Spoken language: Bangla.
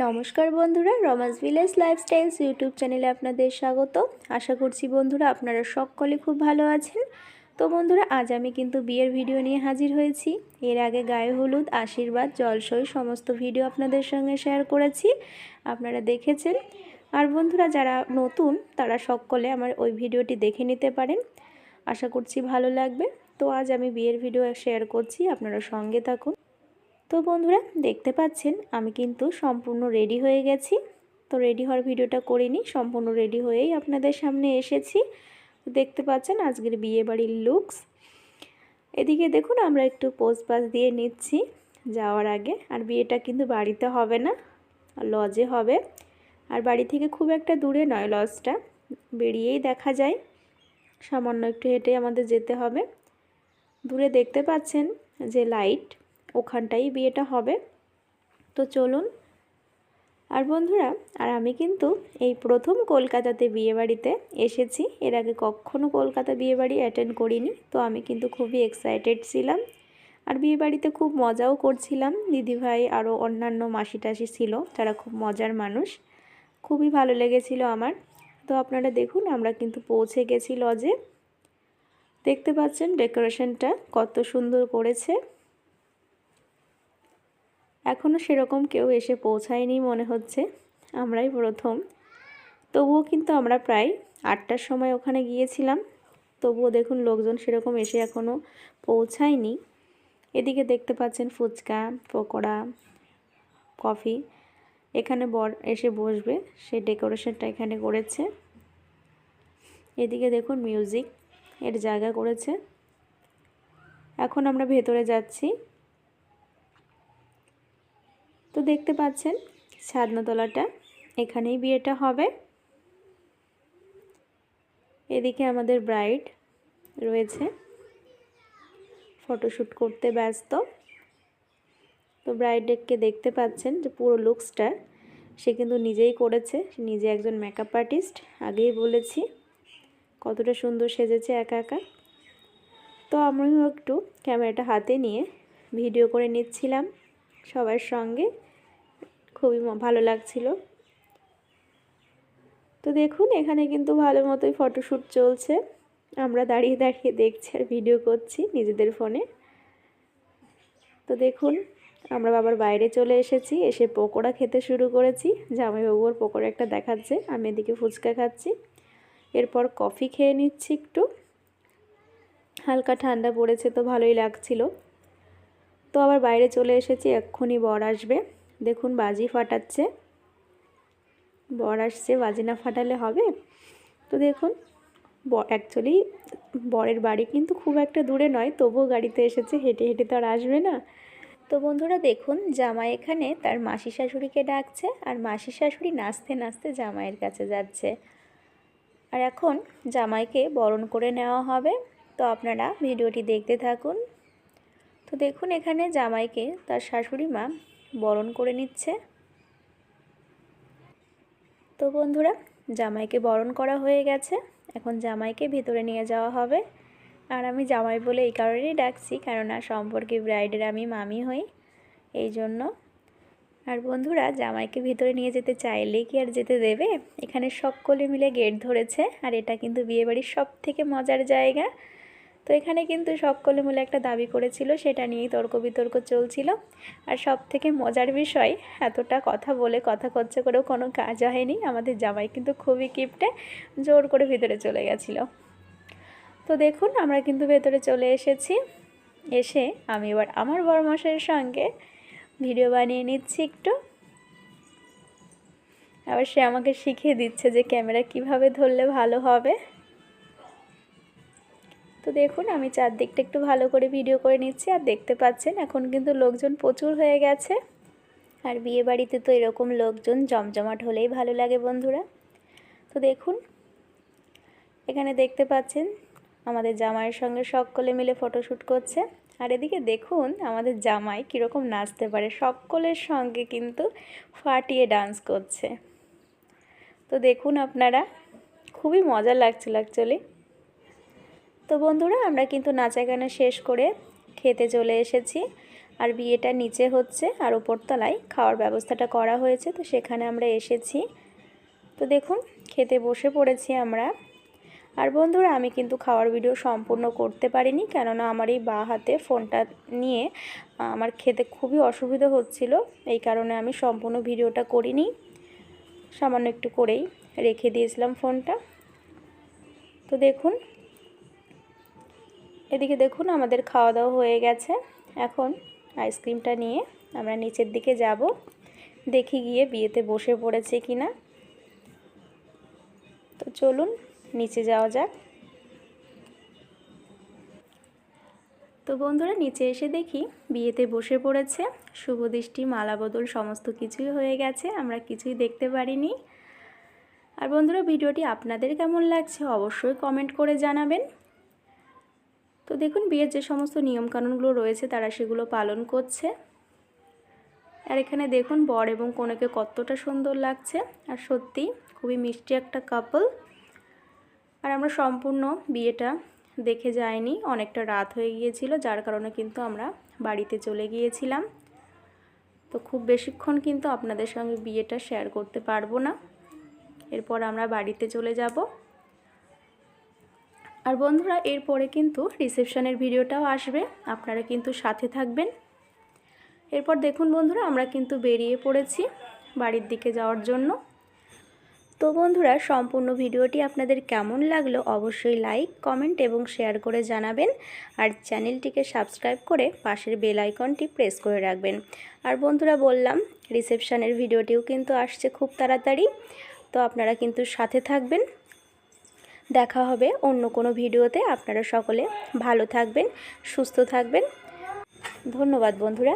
নমস্কার বন্ধুরা, রমাস ভিলেজ লাইফস্টাইলস ইউটিউব চ্যানেলে আপনাদের স্বাগত। আশা করছি বন্ধুরা আপনারা সকলে খুব ভালো আছেন। তো বন্ধুরা, আজ আমি কিন্তু বিয়ের ভিডিও নিয়ে হাজির হয়েছি। এর আগে গায়ে হলুদ, আশীর্বাদ, জলসই, সমস্ত ভিডিও আপনাদের সঙ্গে শেয়ার করেছি। আপনারা দেখেছেন। আর বন্ধুরা, যারা নতুন, তারা সকলে আমার ওই ভিডিওটি দেখে নিতে পারেন। আশা করছি ভালো লাগবে। তো আজ আমি বিয়ের ভিডিও শেয়ার করছি, আপনারা সঙ্গে থাকুন। তো বন্ধুরা, দেখতে পাচ্ছেন, আমি কিন্তু সম্পূর্ণ রেডি হয়ে গেছি। তো রেডি হওয়ার ভিডিওটা করিনি সম্পূর্ণ রেডি হয়েই আপনাদের সামনে এসেছি। দেখতে পাচ্ছেন, আজকের বিয়ে বাড়ির লুকস এদিকে দেখুন, আমরা একটু পোজ পাস দিয়ে নিচ্ছি যাওয়ার আগে। আর বিয়েটা কিন্তু বাড়িতে হবে না লজে হবে। আর বাড়ি থেকে খুব একটা দূরে নয় লজটা বেরিয়েই দেখা যায়। সামান্য একটু হেঁটে আমাদের যেতে হবে। দূরে দেখতে পাচ্ছেন যে লাইট ওখানটাই বিয়েটা হবে। তো চলুন। আর বন্ধুরা, আর আমি কিন্তু এই প্রথম কলকাতাতে বিয়েবাড়িতে এসেছি। এর আগে কখনও কলকাতা বিয়েবাড়ি অ্যাটেন্ড করিনি, তো আমি কিন্তু খুবই এক্সাইটেড ছিলাম। আর বিয়েবাড়িতে খুব মজাও করছিলাম। দিদিভাই আরও অন্যান্য মাসি টাসি ছিল যারা খুব মজার মানুষ। খুবই ভালো লেগেছিল আমার। তো আপনারা দেখুন, আমরা কিন্তু পৌঁছে গেছি লজে দেখতে পাচ্ছেন ডেকোরেশনটা কত সুন্দর করেছে। এখনও সেরকম কেউ এসে পৌঁছায়নি মনে হচ্ছে। আমরাই প্রথম। তবুও কিন্তু আমরা প্রায় আটটার সময় ওখানে গিয়েছিলাম। তবুও দেখুন লোকজন সেরকম এসে এখনও পৌঁছায়নি। এদিকে দেখতে পাচ্ছেন ফুচকা, পকোড়া, কফি। এখানে বর এসে বসবে। সে ডেকোরেশনটা এখানে করেছে। এদিকে দেখুন মিউজিক এর জায়গা করেছে। এখন আমরা ভেতরে যাচ্ছি। তো দেখতে পাচ্ছেন, ছাদনাতলাটা এখানেই বিয়েটা হবে। এদিকে আমাদের ব্রাইড রয়েছে, ফটোশ্যুট করতে ব্যস্ত। তো ব্রাইডকে দেখতে পাচ্ছেন যে পুরো লুকসটা সে কিন্তু নিজেই করেছে নিজে একজন মেকআপ আর্টিস্ট আগেই বলেছি, কতটা সুন্দর সেজেছে একা একা। তো আমিও একটু ক্যামেরাটা হাতে নিয়ে ভিডিও করে নিচ্ছিলাম। সবার সঙ্গে। খুবই ভালো লাগছিল। তো দেখুন, এখানে কিন্তু ভালো মতোই ফটোশ্যুট চলছে। আমরা দাঁড়িয়ে দাঁড়িয়ে দেখছি আর ভিডিও করছি নিজেদের ফোনে তো দেখুন, আমরা বাবার বাইরে চলে এসেছি, এসে পকোড়া খেতে শুরু করেছি। জামাইবাবুর পকোড়া একটা দেখাচ্ছে, আমি এদিকে ফুচকা খাচ্ছি। এরপর কফি খেয়ে নিচ্ছি একটু। হালকা ঠান্ডা পড়েছে তো ভালোই লাগছিল। তো আবার বাইরে চলে এসেছি, এক্ষুনি বর আসবে। দেখুন বাজি ফাটাচ্ছে। বর আসছে, বাজি না ফাটালে হবে? তো দেখুন অ্যাকচুয়ালি বরের বাড়ি কিন্তু খুব একটা দূরে নয়, তবুও গাড়িতে এসেছে, হেঁটে হেঁটে তো আর আসবে না। তো বন্ধুরা দেখুন, জামাই এখানে তার মাসি শাশুড়িকে ডাকছে, আর মাসি শাশুড়ি নাচতে নাচতে জামাইয়ের কাছে যাচ্ছে। আর এখন জামাইকে বরণ করে নেওয়া হবে। তো আপনারা ভিডিওটি দেখতে থাকুন। তো দেখুন এখানে জামাইকে তার শাশুড়ি মা বরণ করে নিচ্ছে। তো বন্ধুরা, জামাইকে বরণ করা হয়ে গেছে। এখন জামাইকে ভিতরে নিয়ে যাওয়া হবে। আর আমি জামাই বলে এই কারণেই ডাকছি, কেননা সম্পর্কে ব্রাইডের আমি মামি হই, এই জন্য। আর বন্ধুরা, জামাইকে ভিতরে নিয়ে যেতে চাইলে কি আর যেতে দেবে? এখানে সকলে মিলে গেট ধরেছে, আর এটা কিন্তু বিয়েবাড়ির সব থেকে মজার জায়গা। তো এখানে কিন্তু সকলে মিলে একটা দাবি করেছিল, সেটা নিয়েই তর্ক বিতর্ক চলছিল। আর সব থেকে মজার বিষয়, এতটা কথা বলে কথা খরচা করেও কোনো কাজ হয়নি, আমাদের জামাই কিন্তু খুবই কিপটে, জোর করে ভিতরে চলে গেছিল। তো দেখুন, আমরা কিন্তু ভেতরে চলে এসেছি। এসে আমি এবার আমার বড় মশাইয়ের সঙ্গে ভিডিও বানিয়ে নিচ্ছি একটু। আবার সে আমাকে শিখিয়ে দিচ্ছে যে ক্যামেরা কীভাবে ধরলে ভালো হবে। তো দেখুন, আমি চারদিকটা একটু ভালো করে ভিডিও করে নিচ্ছি। আর দেখতে পাচ্ছেন, এখন কিন্তু লোকজন প্রচুর হয়ে গেছে। আর বিয়ে বাড়িতে তো এরকম লোকজন জমজমাট হলেই ভালো লাগে বন্ধুরা। তো দেখুন, এখানে দেখতে পাচ্ছেন, আমাদের জামাইয়ের সঙ্গে সকলে মিলে ফটোশ্যুট করছে। আর এদিকে দেখুন, আমাদের জামাই কীরকম নাচতে পারে। সকলের সঙ্গে কিন্তু ফাটিয়ে ডান্স করছে। তো দেখুন আপনারা, খুবই মজা লাগছিল অ্যাকচুয়ালি তো বন্ধুরা, আমরা কিন্তু নাচা গানা শেষ করে খেতে চলে এসেছি। আর বিয়েটা নিচে হচ্ছে, আর ওপরতলায় খাওয়ার ব্যবস্থাটা করা হয়েছে, তো সেখানে আমরা এসেছি। তো দেখুন, খেতে বসে পড়েছি আমরা। আর বন্ধুরা, আমি কিন্তু খাওয়ার ভিডিও সম্পূর্ণ করতে পারিনি, কেননা আমার এই বা হাতে ফোনটা নিয়ে আমার খেতে খুবই অসুবিধা হচ্ছিল। এই কারণে আমি সম্পূর্ণ ভিডিওটা করিনি। সামান্য একটু করেই রেখে দিয়েছিলাম ফোনটা। তো দেখুন এদিকে দেখুন, আমাদের খাওয়া দাওয়া হয়ে গেছে। এখন আইসক্রিমটা নিয়ে আমরা নিচের দিকে যাব। দেখি গিয়ে বিয়েতে বসে পড়েছে কি না তো চলুন, নিচে যাওয়া যাক। তো বন্ধুরা, নিচে এসে দেখি বিয়েতে বসে পড়েছে। শুভ দৃষ্টি, মালা বদল, সমস্ত কিছুই হয়ে গেছে। আমরা কিছুই দেখতে পারিনি। আর বন্ধুরা, ভিডিওটি আপনাদের কেমন লাগছে অবশ্যই কমেন্ট করে জানাবেন। তো দেখুন, বিয়ের যে সমস্ত নিয়মকানুনগুলো রয়েছে, তারা সেগুলো পালন করছে। আর এখানে দেখুন, বর এবং কনেকে কতটা সুন্দর লাগছে। আর সত্যি খুবই মিষ্টি একটা কাপল আর আমরা সম্পূর্ণ বিয়েটা দেখে যাইনি, অনেকটা রাত হয়ে গিয়েছিল, যার কারণে কিন্তু আমরা বাড়িতে চলে গিয়েছিলাম। তো খুব বেশিক্ষণ কিন্তু আপনাদের সঙ্গে বিয়েটা শেয়ার করতে পারব না। এরপর আমরা বাড়িতে চলে যাব। আর বন্ধুরা, এরপরে কিন্তু রিসেপশনের ভিডিওটাও আসবে। আপনারা কিন্তু সাথে থাকবেন। এরপর দেখুন বন্ধুরা, আমরা কিন্তু বেরিয়ে পড়েছি বাড়ির দিকে যাওয়ার জন্য। তো বন্ধুরা, সম্পূর্ণ ভিডিওটি আপনাদের কেমন লাগল অবশ্যই লাইক, কমেন্ট এবং শেয়ার করে জানাবেন। আর চ্যানেলটিকে সাবস্ক্রাইব করে পাশের বেল আইকনটি প্রেস করে রাখবেন। আর বন্ধুরা, বললাম রিসেপশানের ভিডিওটিও কিন্তু আসছে খুব তাড়াতাড়ি। তো আপনারা কিন্তু সাথে থাকবেন। দেখা হবে অন্য কোনো ভিডিওতে। আপনারা সকলে ভালো থাকবেন সুস্থ থাকবেন। ধন্যবাদ বন্ধুরা।